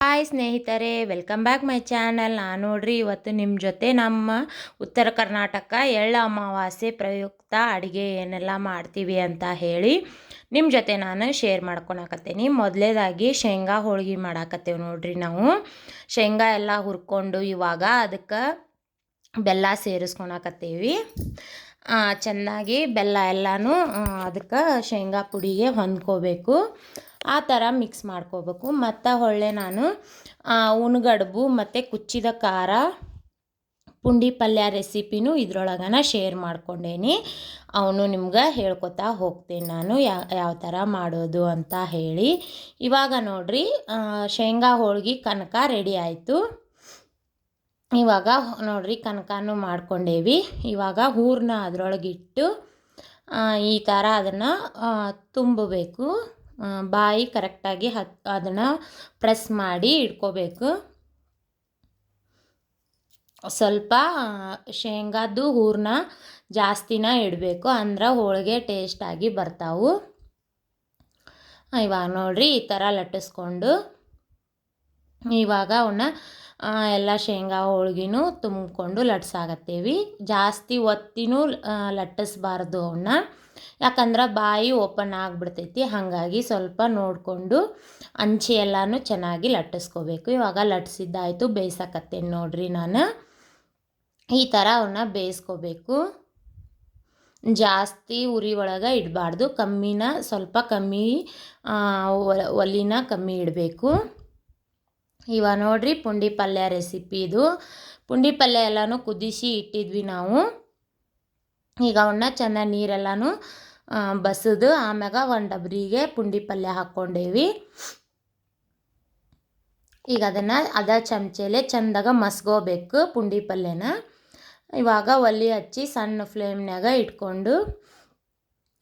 Hi ಸ್ನೇಹಿತರೆ, welcome back my channel. ನಾನು ನೋಡ್ರಿ ಇವತ್ತು ನಿಮ್ಮ ಜೊತೆ ನಮ್ಮ ಉತ್ತರ ಕರ್ನಾಟಕ ಎಳ್ಳ ಅಮಾವಾಸ್ಯೆ ಪ್ರಯುಕ್ತ ಅಡುಗೆ ಏನೆಲ್ಲ ಮಾಡ್ತೀವಿ ಅಂತ ಹೇಳಿ ನಿಮ್ಮ ಜೊತೆ ನಾನು ಶೇರ್ ಮಾಡ್ಕೊಳಕತ್ತೀನಿ ಮೊದಲೇದಾಗಿ ಶೇಂಗಾ ಹೋಳಿಗೆ ಮಾಡಾಕತ್ತೇವೆ ನೋಡ್ರಿ ನಾವು. ಶೇಂಗಾ ಎಲ್ಲ ಹುರ್ಕೊಂಡು ಇವಾಗ ಅದಕ್ಕೆ ಬೆಲ್ಲ ಸೇರಿಸ್ಕೊಳಕತ್ತೀವಿ ಚೆನ್ನಾಗಿ ಬೆಲ್ಲ ಎಲ್ಲನೂ ಅದಕ್ಕೆ ಶೇಂಗಾ ಪುಡಿಗೆ ಹೊಂದ್ಕೋಬೇಕು. ಆ ಥರ ಮಿಕ್ಸ್ ಮಾಡ್ಕೋಬೇಕು. ಮತ್ತು ಹೊಳ್ಳೆ ನಾನು ಉಣ್ಗಡ್ಬು ಮತ್ತು ಕುಚ್ಚಿದ ಖಾರ, ಪುಂಡಿ ಪಲ್ಯ ರೆಸಿಪಿನೂ ಇದ್ರೊಳಗನ ಶೇರ್ ಮಾಡ್ಕೊಂಡೇನಿ. ಅವನು ನಿಮ್ಗೆ ಹೇಳ್ಕೊತಾ ಹೋಗ್ತೀನಿ ನಾನು ಯಾವ ಯಾವ ಥರ ಮಾಡೋದು ಅಂತ ಹೇಳಿ. ಇವಾಗ ನೋಡ್ರಿ ಶೇಂಗಾ ಹೋಳ್ಗೆ ಕನಕ ರೆಡಿ ಆಯಿತು. ಇವಾಗ ನೋಡ್ರಿ ಕನಕನೂ ಮಾಡ್ಕೊಂಡೇವಿ. ಇವಾಗ ಹೂರನ್ನ ಅದರೊಳಗಿಟ್ಟು ಈ ಥರ ಅದನ್ನು ತುಂಬಬೇಕು. ಬಾಯಿ ಕರೆಕ್ಟಾಗಿ ಹತ್, ಅದನ್ನು ಪ್ರೆಸ್ ಮಾಡಿ ಇಟ್ಕೋಬೇಕು. ಸ್ವಲ್ಪ ಶೇಂಗಾದ್ದು ಹೂರ್ನ ಜಾಸ್ತಿನ ಇಡಬೇಕು, ಅಂದ್ರೆ ಹೋಳಿಗೆ ಟೇಸ್ಟಾಗಿ ಬರ್ತಾವು. ಇವಾಗ ನೋಡಿರಿ ಈ ಥರ ಲಟ್ಟಿಸ್ಕೊಂಡು. ಇವಾಗ ಅವನ್ನ ಎಲ್ಲ ಶೇಂಗಾ, ಹೋಳ್ಗಿನೂ ತುಂಬಿಕೊಂಡು ಲಟ್ಸಾಕತ್ತೀವಿ ಜಾಸ್ತಿ ಒತ್ತಿನೂ ಲಟ್ಟಿಸ್ಬಾರ್ದು ಅವನ್ನ ಯಾಕಂದ್ರೆ ಬಾಯಿ ಓಪನ್ ಆಗಿಬಿಡ್ತೈತಿ, ಹಾಗಾಗಿ ಸ್ವಲ್ಪ ನೋಡಿಕೊಂಡು ಅಂಚೆ ಎಲ್ಲನೂ ಚೆನ್ನಾಗಿ ಲಟ್ಟಿಸ್ಕೋಬೇಕು. ಇವಾಗ ಲಟ್ಸಿದ್ದಾಯಿತು, ಬೇಯಿಸಕತ್ತೇನೆ ನೋಡ್ರಿ ನಾನು. ಈ ಥರ ಅವನ್ನ ಬೇಯಿಸ್ಕೋಬೇಕು. ಜಾಸ್ತಿ ಉರಿ ಒಳಗೆ ಇಡಬಾರ್ದು, ಕಮ್ಮಿನ ಸ್ವಲ್ಪ ಕಮ್ಮಿ ಒಲಿನ ಕಮ್ಮಿ ಇಡಬೇಕು. ಇವಾಗ ನೋಡ್ರಿ ಪುಂಡಿ ಪಲ್ಯ ರೆಸಿಪಿ ಇದು. ಪುಂಡಿ ಪಲ್ಯ ಎಲ್ಲನೂ ಕುದಿಸಿ ಇಟ್ಟಿದ್ವಿ ನಾವು. ಈಗ ಅವನ್ನ ಚೆನ್ನಾಗಿ ನೀರೆಲ್ಲನೂ ಬಸದು ಆಮ್ಯಾಗ ಒಂದು ಡಬ್ರಿಗೆ ಪುಂಡಿ ಪಲ್ಯ ಹಾಕ್ಕೊಂಡೇವಿ. ಈಗ ಅದನ್ನು ಅದ ಚಮಚೆಲೆ ಚಂದಾಗ ಮಸ್ಗೋಬೇಕು ಪುಂಡಿ ಪಲ್ಯನ. ಇವಾಗ ಒಲೆ ಹಚ್ಚಿ ಸಣ್ಣ ಫ್ಲೇಮ್ನಾಗ ಇಟ್ಕೊಂಡು,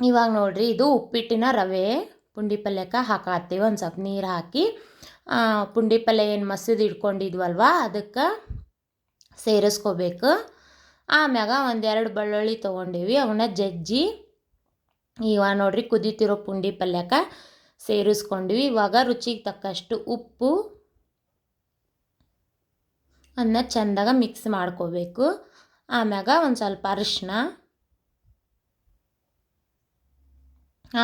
ಇವಾಗ ನೋಡ್ರಿ ಇದು ಉಪ್ಪಿಟ್ಟಿನ ರವೆ ಪುಂಡಿ ಪಲ್ಯಕ್ಕೆ ಹಾಕಾತೀವಿ ಒಂದು ಸ್ವಲ್ಪ ನೀರು ಹಾಕಿ. ಪುಂಡಿ ಪಲ್ಯ ಏನು ಮಸೀದಿ ಇಟ್ಕೊಂಡಿದ್ವಲ್ವ, ಅದಕ್ಕೆ ಸೇರಿಸ್ಕೋಬೇಕು. ಆಮ್ಯಾಗ ಒಂದೆರಡು ಬೆಳ್ಳುಳ್ಳಿ ತೊಗೊಂಡೀವಿ, ಅವನ್ನ ಜಜ್ಜಿ ಇವಾಗ ನೋಡ್ರಿ ಕುದೀತಿರೋ ಪುಂಡಿ ಪಲ್ಯಕ್ಕೆ ಸೇರಿಸ್ಕೊಂಡ್ವಿ. ಇವಾಗ ರುಚಿಗೆ ತಕ್ಕಷ್ಟು ಉಪ್ಪು, ಅನ್ನ ಚೆಂದಾಗ ಮಿಕ್ಸ್ ಮಾಡ್ಕೋಬೇಕು. ಆಮ್ಯಾಗ ಒಂದು ಸ್ವಲ್ಪ ಅರಿಶಿನ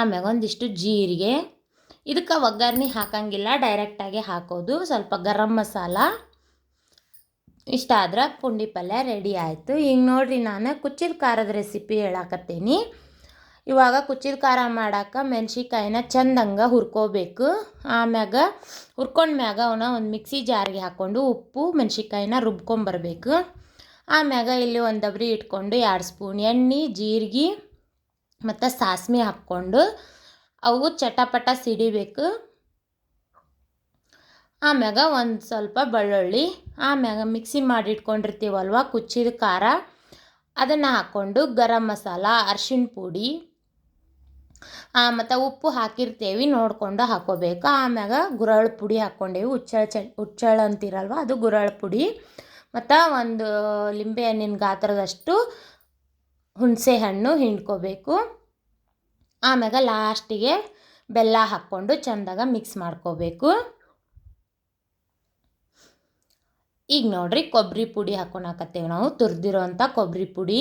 ಆಮ್ಯಾಗ ಒಂದಿಷ್ಟು ಜೀರಿಗೆ ಇದಕ್ಕೆ ಒಗ್ಗರಣೆ ಹಾಕಂಗಿಲ್ಲ ಡೈರೆಕ್ಟಾಗಿ ಹಾಕೋದು. ಸ್ವಲ್ಪ ಗರಂ ಮಸಾಲ, ಇಷ್ಟ ಆದ್ರೆ ಪುಂಡಿ ಪಲ್ಯ ರೆಡಿ ಆಯಿತು. ಈಗ ನೋಡಿರಿ ನಾನು ಕುಚ್ಚಿದ ಖಾರದ ರೆಸಿಪಿ ಹೇಳಾಕತ್ತೀನಿ. ಇವಾಗ ಕುಚ್ಚಿದ ಖಾರ ಮಾಡಕ್ಕೆ ಮೆಣ್ಸಿಕಾಯಿನ ಚಂದಂಗೆ ಹುರ್ಕೋಬೇಕು. ಆಮ್ಯಾಗ ಹುರ್ಕೊಂಡ್ಮ್ಯಾಗ ಅವನ್ನ ಒಂದು ಮಿಕ್ಸಿ ಜಾರಿಗೆ ಹಾಕ್ಕೊಂಡು ಉಪ್ಪು ಮೆಣ್ಸಿಕಾಯಿನ ರುಬ್ಕೊಂಬರ್ಬೇಕು. ಆಮ್ಯಾಗ ಇಲ್ಲಿ ಒಂದು ಡಬ್ರಿ ಇಟ್ಕೊಂಡು ಎರಡು ಸ್ಪೂನ್ ಎಣ್ಣೆ, ಜೀರಿಗೆ ಮತ್ತು ಸಾಸ್ಮೆ ಹಾಕ್ಕೊಂಡು ಅವು ಚಟಪಟ ಸಿಡಿಬೇಕು. ಆಮ್ಯಾಗ ಒಂದು ಸ್ವಲ್ಪ ಬೆಳ್ಳುಳ್ಳಿ, ಆಮ್ಯಾಗ ಮಿಕ್ಸಿ ಮಾಡಿ ಇಟ್ಕೊಂಡಿರ್ತೀವಲ್ವ ಕುಚ್ಚಿದ ಖಾರ, ಅದನ್ನು ಹಾಕ್ಕೊಂಡು ಗರಂ ಮಸಾಲ, ಅರ್ಶಿಣ ಪುಡಿ ಮತ್ತು ಉಪ್ಪು ಹಾಕಿರ್ತೇವೆ ನೋಡಿಕೊಂಡು ಹಾಕೋಬೇಕು. ಆಮ್ಯಾಗ ಗುರಳ್ ಪುಡಿ ಹಾಕ್ಕೊಂಡೇವಿ. ಹುಚ್ಚಳ ಚ, ಹುಚ್ಚಳ ಅಂತೀರಲ್ವ ಅದು ಗುರಳ್ ಪುಡಿ. ಮತ್ತು ಒಂದು ಲಿಂಬೆ ಹಣ್ಣಿನ ಗಾತ್ರದಷ್ಟು ಹುಣಸೆ ಹಣ್ಣು ಹಿಂಡ್ಕೋಬೇಕು. ಆಮ್ಯಾಗ ಲಾಸ್ಟಿಗೆ ಬೆಲ್ಲ ಹಾಕ್ಕೊಂಡು ಚೆಂದಾಗ ಮಿಕ್ಸ್ ಮಾಡ್ಕೋಬೇಕು. ಈಗ ನೋಡ್ರಿ ಕೊಬ್ಬರಿ ಪುಡಿ ಹಾಕ್ಕೊಳಕತ್ತೇವೆ ನಾವು. ತುರಿದಿರೋಂಥ ಕೊಬ್ಬರಿ ಪುಡಿ,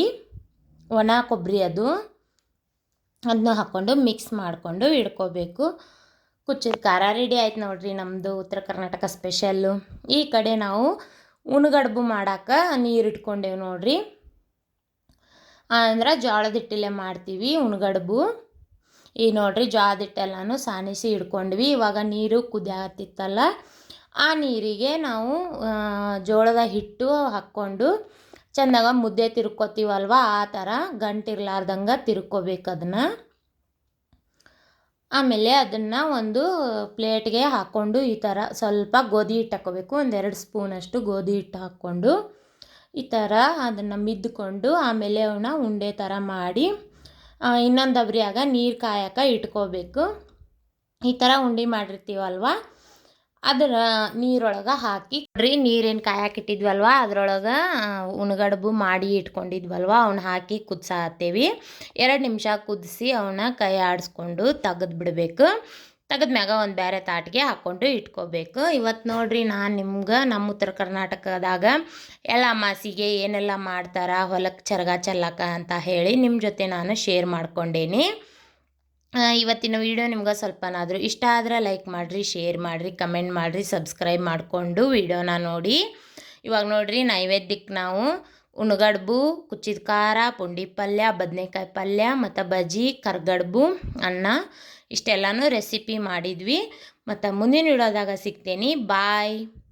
ಒಣ ಕೊಬ್ಬರಿ ಅದು ಅದನ್ನ ಹಾಕ್ಕೊಂಡು ಮಿಕ್ಸ್ ಮಾಡಿಕೊಂಡು ಇಡ್ಕೋಬೇಕು. ಕುಚ್ಚಿದ ಖಾರ ರೆಡಿ ಆಯ್ತು ನೋಡ್ರಿ ನಮ್ಮದು ಉತ್ತರ ಕರ್ನಾಟಕ ಸ್ಪೆಷಲ್ಲು ಈ ಕಡೆ ನಾವು ಉಣಗಡ್ಬು ಮಾಡಕ್ಕೆ ನೀರು ಇಟ್ಕೊಂಡೇವು ನೋಡ್ರಿ. ಅಂದ್ರೆ ಜೋಳದ ಹಿಟ್ಟಲ್ಲೇ ಮಾಡ್ತೀವಿ ಉಣ್ಗಡ್ಬು. ಈ ನೋಡ್ರಿ ಜಾದಿಟ್ಟೆಲ್ಲಾನು ಸಾನಿಸಿ ಇಡ್ಕೊಂಡ್ವಿ. ಇವಾಗ ನೀರು ಕುದಿಯತ್ತಿತ್ತಲ್ಲ ಆ ನೀರಿಗೆ ನಾವು ಜೋಳದ ಹಿಟ್ಟು ಹಾಕ್ಕೊಂಡು ಚೆನ್ನಾಗ ಮುದ್ದೆ ತಿರ್ಕೋತೀವಲ್ವ, ಆ ಥರ ಗಂಟಿರ್ಲಾರ್ದಂಗೆ ತಿರ್ಕೋಬೇಕು ಅದನ್ನು. ಆಮೇಲೆ ಅದನ್ನು ಒಂದು ಪ್ಲೇಟ್ಗೆ ಹಾಕ್ಕೊಂಡು ಈ ಥರ ಸ್ವಲ್ಪ ಗೋಧಿ ಹಿಟ್ಟು ಹಾಕ್ಕೋಬೇಕು. ಒಂದೆರಡು ಸ್ಪೂನಷ್ಟು ಗೋಧಿ ಹಿಟ್ಟು ಹಾಕ್ಕೊಂಡು ಈ ಥರ ಅದನ್ನು ಮಿದ್ದುಕೊಂಡು ಆಮೇಲೆ ಅವನ್ನ ಉಂಡೆ ಥರ ಮಾಡಿ ಇನ್ನೊಂದು ಅಬ್ರಿಯಾಗ ನೀರು ಕಾಯಕ್ಕೆ ಇಟ್ಕೋಬೇಕು. ಈ ಥರ ಉಂಡೆ ಮಾಡಿರ್ತೀವಲ್ವ? ಅದರ ನೀರೊಳಗೆ ಹಾಕಿ ನೋಡ್ರಿ ನೀರೇನು ಕಾಯಕ್ಕೆ ಇಟ್ಟಿದ್ವಲ್ವ? ಅದರೊಳಗೆ ಉಣಗಡ್ಬು ಮಾಡಿ ಇಟ್ಕೊಂಡಿದ್ವಲ್ವ? ಅವನ್ನ ಹಾಕಿ ಕುದಿಸಾತ್ತೇವಿ ಎರಡು ನಿಮಿಷ ಕುದಿಸಿ ಅವನ್ನ ಕೈ ಆಡಿಸ್ಕೊಂಡು ತೆಗೆದು ಬಿಡಬೇಕು. ತೆಗೆದ್ಮ್ಯಾಗ ಒಂದು ಬೇರೆ ತಾಟಿಗೆ ಹಾಕ್ಕೊಂಡು ಇಟ್ಕೋಬೇಕು. ಇವತ್ತು ನೋಡ್ರಿ ನಾನು ನಿಮ್ಗೆ ನಮ್ಮ ಉತ್ತರ ಕರ್ನಾಟಕದಾಗ ಎಲ್ಲ ಮಾಸಿಗೆ ಏನೆಲ್ಲ ಮಾಡ್ತಾರೆ ಹೊಲಕ್ಕೆ ಚರಗ ಚೆಲ್ಲಕ ಅಂತ ಹೇಳಿ ನಿಮ್ಮ ಜೊತೆ ನಾನು ಶೇರ್ ಮಾಡ್ಕೊಂಡೇನಿ. ಇವತ್ತಿನ ವಿಡಿಯೋ ನಿಮ್ಗೆ ಸ್ವಲ್ಪನಾದರೂ ಇಷ್ಟ ಆದ್ರೆ ಲೈಕ್ ಮಾಡಿರಿ ಶೇರ್ ಮಾಡಿರಿ ಕಮೆಂಟ್ ಮಾಡಿರಿ ಸಬ್ಸ್ಕ್ರೈಬ್ ಮಾಡಿಕೊಂಡು ವಿಡಿಯೋನ ನೋಡಿ. ಇವಾಗ ನೋಡ್ರಿ ನೈವೇದ್ಯಕ್ಕೆ ನಾವು ಉಣ್ಗಡ್ಬು, ಕುಚ್ಚಿದ ಖಾರ, ಪುಂಡಿ ಪಲ್ಯ, ಬದನೆಕಾಯಿ ಪಲ್ಯ, ಮತ್ತು ಬಜ್ಜಿ, ಕರ್ಗಡ್ಬು, ಅನ್ನ, ಇಷ್ಟೆಲ್ಲನೂ ರೆಸಿಪಿ ಮಾಡಿದ್ವಿ. ಮತ್ತು ಮುಂದಿನ ವಿಡಿಯೋದಾಗ ಸಿಗ್ತೀನಿ. ಬಾಯ್